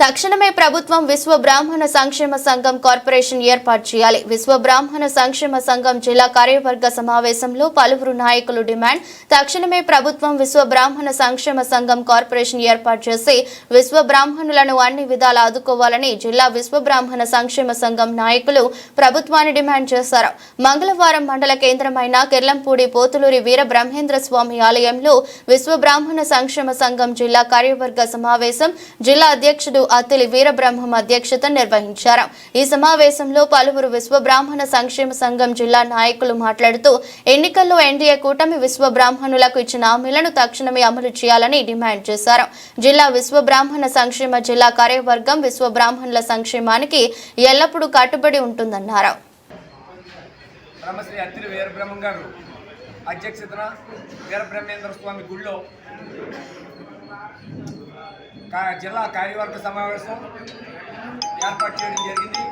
తక్షణమే ప్రభుత్వం విశ్వ బ్రాహ్మణ సంక్షేమ సంఘం కార్పొరేషన్ ఏర్పాటు చేయాలి. విశ్వ బ్రాహ్మణ సంక్షేమ సంఘం జిల్లా కార్యవర్గ సమావేశంలో పలువురు నాయకులు డిమాండ్ తక్షణమే ప్రభుత్వం విశ్వ బ్రాహ్మణ సంక్షేమ సంఘం కార్పొరేషన్ ఏర్పాటు చేసి విశ్వ బ్రాహ్మణులను అన్ని విధాలు ఆదుకోవాలని జిల్లా విశ్వ బ్రాహ్మణ సంక్షేమ సంఘం నాయకులు ప్రభుత్వాన్ని డిమాండ్ చేశారు. మంగళవారం మండల కేంద్రమైన కిర్లంపూడి పోతులూరి వీర బ్రహ్మేంద్ర స్వామి ఆలయంలో విశ్వ బ్రాహ్మణ సంక్షేమ సంఘం జిల్లా కార్యవర్గ సమావేశం జిల్లా అధ్యక్షుడు అత్తిలి వీరబ్రహ్మం అధ్యక్షత నిర్వహించారు. ఈ సమావేశంలో పలువురు విశ్వబ్రాహ్మణ సంక్షేమ సంఘం జిల్లా నాయకులు మాట్లాడుతూ ఎన్నికల్లో ఎన్డీఏ కూటమి విశ్వ బ్రాహ్మణులకు ఇచ్చిన హామీలను తక్షణమే అమలు చేయాలని డిమాండ్ చేశారు. జిల్లా విశ్వ బ్రాహ్మణ సంక్షేమ జిల్లా కార్యవర్గం విశ్వబ్రాహ్మణుల సంక్షేమానికి ఎల్లప్పుడూ కట్టుబడి ఉంటుందన్నారు. బ్రహ్మశ్రీ అత్తిరి వీరబ్రహ్మం గారు అధ్యక్షతన వీరబ్రహ్మేంద్ర స్వామి గుళ్ళో జిల్లా కార్యవర్గ సమావేశం ఏర్పాటు చేయడం జరిగింది.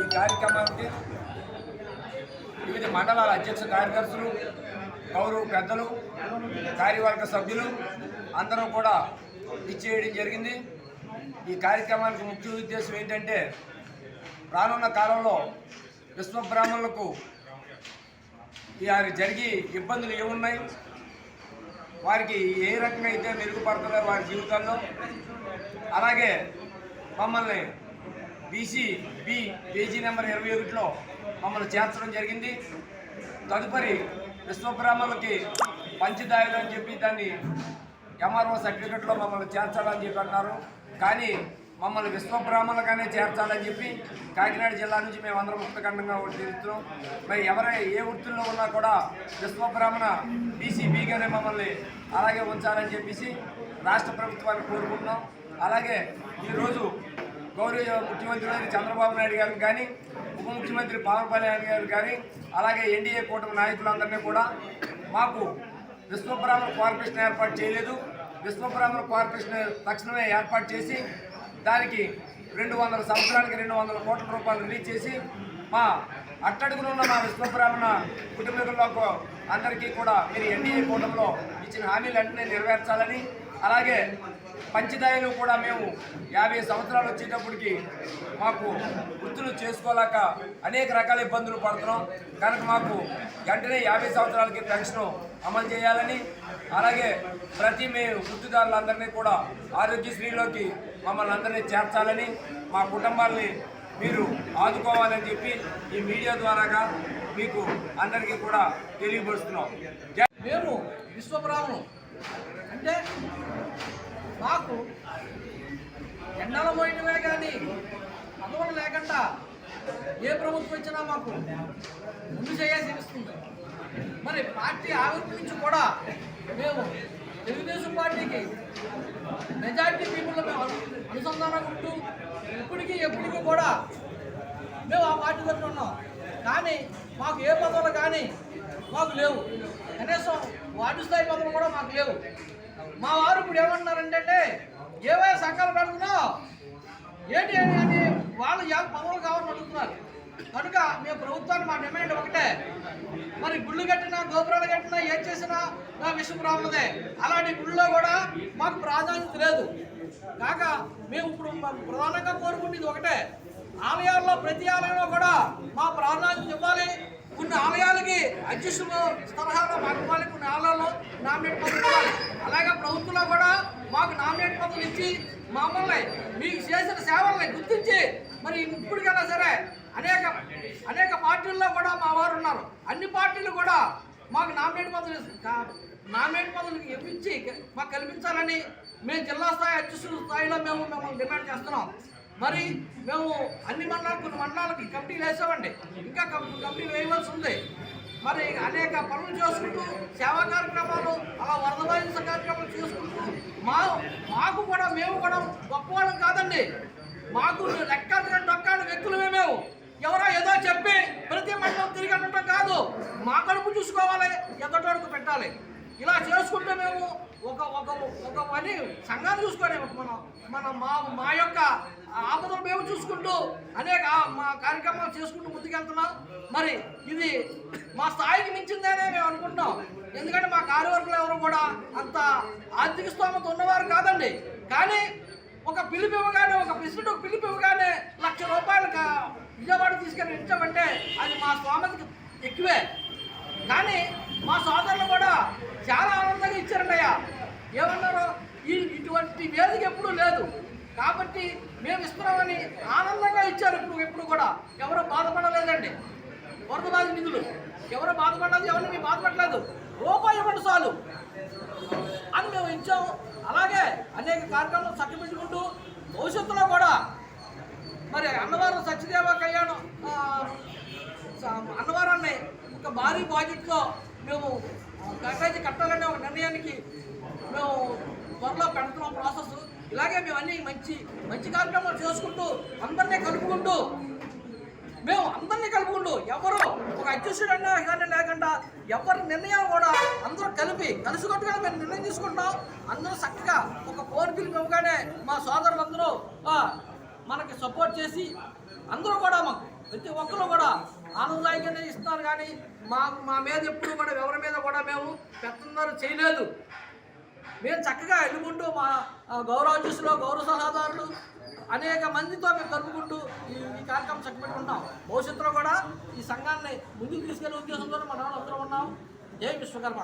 ఈ కార్యక్రమానికి వివిధ మండలాల అధ్యక్ష కార్యదర్శులు గౌరవ పెద్దలు కార్యవర్గ సభ్యులు అందరూ కూడా ఇచ్చేయడం జరిగింది. ఈ కార్యక్రమానికి ముఖ్య ఉద్దేశం ఏంటంటే రానున్న కాలంలో విశ్వబ్రాహ్మణులకు వారి జరిగి ఇబ్బందులు ఏమున్నాయి? వారికి ఏ రకంగా అయితే మెరుగుపడుతున్నారు వారి జీవితాల్లో అలాగే మమ్మల్ని బీసీ బి పేజీ నెంబర్ ఇరవై ఒకటిలో మమ్మల్ని చేర్చడం జరిగింది. తదుపరి విశ్వబ్రాహ్మణులకి పంచదాయులు అని చెప్పి దాన్ని ఎంఆర్ఓ సర్టిఫికెట్లో మమ్మల్ని చేర్చాలని చెప్పి అన్నారు కానీ మమ్మల్ని విశ్వబ్రాహ్మణులుగానే చేర్చాలని చెప్పి కాకినాడ జిల్లా నుంచి మేము అందరం ముక్తఖండంగా తెలుస్తున్నాం మరి ఎవరై ఏ వృత్తుల్లో ఉన్నా కూడా విశ్వబ్రాహ్మణ బీసీబీగానే మమ్మల్ని అలాగే ఉంచాలని చెప్పేసి రాష్ట్ర ప్రభుత్వాన్ని కోరుకుంటున్నాం. అలాగే ఈరోజు గౌరవ ముఖ్యమంత్రి చంద్రబాబు నాయుడు గారికి కానీ ఉప ముఖ్యమంత్రి పవన్ కళ్యాణ్ గారు కానీ అలాగే ఎన్డీఏ కూటమి నాయకులందరినీ కూడా మాకు విశ్వబ్రాహ్మణ కార్పొరేషన్ ఏర్పాటు చేయలేదు. విశ్వబ్రాహ్మణ కార్పొరేషన్ తక్షణమే ఏర్పాటు చేసి దానికి రెండు వందల సంవత్సరానికి రెండు వందల కోట్ల రూపాయలు రిలీజ్ చేసి మా అట్టడుగునున్న మా విశ్వబ్రాహ్మణ కుటుంబీకులకు అందరికీ కూడా మీరు ఎన్డీఏ కూటమిలో ఇచ్చిన హామీలు వెంటనే నెరవేర్చాలని అలాగే పంచదాయలు కూడా మేము యాభై సంవత్సరాలు వచ్చేటప్పటికి మాకు వృత్తులు చేసుకోలేక అనేక రకాల ఇబ్బందులు పడుతున్నాం. కనుక మాకు వెంటనే యాభై సంవత్సరాలకి పెన్షన్ అమలు చేయాలని అలాగే ప్రతి మే వృత్తిదారులందరినీ కూడా ఆరోగ్యశ్రీలోకి మమ్మల్ని అందరినీ చేర్చాలని మా కుటుంబాల్ని మీరు ఆదుకోవాలని చెప్పి ఈ మీడియా ద్వారాగా మీకు అందరికీ కూడా తెలియపరుస్తున్నాం. జై మేము విశ్వబ్రాహ్మణం అంటే మాకు ఎండల పోయినవే కానీ పదవులు లేకుండా ఏ ప్రభుత్వం వచ్చినా మాకు ముందు చేయాల్సి ఇస్తుంది మరి పార్టీ ఆవిర్భవించి కూడా మేము తెలుగుదేశం పార్టీకి మెజారిటీ పీపుల్ మేము ఉంటూ ఇప్పటికీ ఎప్పటికీ కూడా మేము ఆ పార్టీ తరఫున ఉన్నాం. కానీ మాకు ఏ పదవులు కానీ మాకు లేవు. కనీసం వార్డు స్థాయి పదవులు కూడా మాకు లేవు. మా వారు ఇప్పుడు ఏమంటున్నారంటే ఏవైనా సంఘాలు పెడుతున్నావు ఏంటి అని అని వాళ్ళు ఎవరు పదవులు కావాలని అడుగుతున్నారు. కనుక మేము ప్రభుత్వాన్ని మా డిమాండ్ ఒకటే. మరి గుళ్ళు కట్టినా గోపురాలు కట్టినా ఏం చేసినా నా రాముదే అలాంటి గుళ్ళో కూడా మాకు ప్రాధాన్యత లేదు. కాక మేము ఇప్పుడు ప్రధానంగా కోరుకునేది ఒకటే. ఆలయాల్లో ప్రతి ఆలయంలో కూడా మా ప్రాధాన్యత ఇవ్వాలి. కొన్ని ఆలయాలు అధ్యక్షులు తరహాలో మాకు ఇవ్వాలి కొన్ని నామినేట్ పదవులు అలాగే ప్రభుత్వంలో కూడా మాకు నామినేట్ పదవులు ఇచ్చి మమ్మల్ని మీకు చేసిన సేవల్ని గుర్తించి మరి ఇప్పటికైనా సరే అనేక అనేక పార్టీల్లో కూడా మా వారు ఉన్నారు. అన్ని పార్టీలు కూడా మాకు నామినేట్ పదవులు నామినేట్ పదవులు ఇప్పించి మాకు కల్పించాలని మేము జిల్లా స్థాయి అధ్యక్షుల స్థాయిలో మేము మేము డిమాండ్ చేస్తున్నాం. మరి మేము అన్ని మండలాలు కొన్ని మండలాలకి కమిటీలు వేసామండి. ఇంకా కం- కమిటీలు వేయవలసి ఉంది. మరి అనేక పనులు చేసుకుంటూ సేవా కార్యక్రమాలు అలా వరద బాధిత కార్యక్రమాలు చేసుకుంటూ మా మాకు కూడా మేము కూడా గొప్పవాళ్ళం కాదండి. మాకు లెక్క డొక్కాలు వ్యక్తులమే మేము ఎవరో ఏదో చెప్పి ప్రతి మండలం తిరిగి అనటం కాదు. మా కడుపు చూసుకోవాలి ఎదటోడుకు పెట్టాలి. ఇలా చేసుకుంటే మేము ఒక ఒక ఒక పని సంఘాన్ని చూసుకొని మనం మన మా మా యొక్క ఆపదలు మేము చూసుకుంటూ అనేక మా కార్యక్రమాలు చేసుకుంటూ ముందుకెళ్తున్నాం. మరి ఇది మా స్థాయికి మించిందనే మేము అనుకుంటున్నాం. ఎందుకంటే మా కార్యవర్గులు ఎవరు కూడా అంత ఆర్థిక స్తోమత ఉన్నవారు కాదండి. కానీ ఒక పిలుపు ఇవ్వగానే ఒక కృష్ణుడు పిలుపు ఇవ్వగానే లక్ష రూపాయలు విజయవాడ తీసుకెళ్ళి ఇచ్చామంటే అది మా స్వామికి ఎక్కువే. కానీ మా సోదరులు కూడా చాలా ఆనందంగా ఇచ్చారండి అయ్యా ఏమన్నారు? ఈ ఇటువంటి వేదిక ఎప్పుడూ లేదు. కాబట్టి మేము ఇస్తున్నామని ఆనందంగా ఇచ్చారు ఇప్పుడు ఎప్పుడు కూడా. ఎవరు బాధపడలేదండి. వరద బాధ నిధులు. ఎవరు బాధపడలేదు ఎవరిని మేము బాధపడలేదు. రూపాయి ఇవ్వండి చాలు అని మేము ఇచ్చాము. అలాగే అనేక కార్యక్రమాలు చక్కబెట్టుకుంటూ భవిష్యత్తులో కూడా మరి అన్నవరం సత్యదేవ కళ్యాణం అన్నవరాన్ని ఒక భారీ ప్రాజెక్టులో మేము ఆ, కట్టాలనే ఒక నిర్ణయానికి మేము త్వరలో పెడుతున్నాం ప్రాసెస్ ఇలాగే మేము అన్ని మంచి మంచి కార్యక్రమాలు చేసుకుంటూ అందరినీ కలుపుకుంటూ మేము అందరినీ కలుపుకుంటూ ఎవరు ఒక అధ్యక్షుడు అన్నా కానీ లేకుండా ఎవరి నిర్ణయం కూడా అందరూ కలిపి కలుసుకట్టుగా మేము నిర్ణయం తీసుకుంటాం. అందరూ చక్కగా ఒక ఫోన్ పిలుపు ఇవ్వగానే మా సోదరులందరూ మనకి సపోర్ట్ చేసి అందరూ కూడా మాకు ప్రతి ఒక్కరు కూడా ఆనందదాయకంగా ఇస్తున్నారు కానీ మా మా మీద ఎప్పుడు కూడా ఎవరి మీద కూడా మేము పెద్దందరూ చేయలేదు. మేము చక్కగా ఎల్లుకుంటూ మా గౌరవ అధ్యక్షులు గౌరవ సలహాదారులు అనేక మందితో మేము కలుపుకుంటూ ఈ ఈ కార్యక్రమం చక్కబెట్టుకుంటాం భవిష్యత్తులో కూడా ఈ సంఘాన్ని ముందుకు తీసుకెళ్ళే ఉద్దేశంతో మనం అందరూ ఉన్నాం. జై విశ్వకర్మ.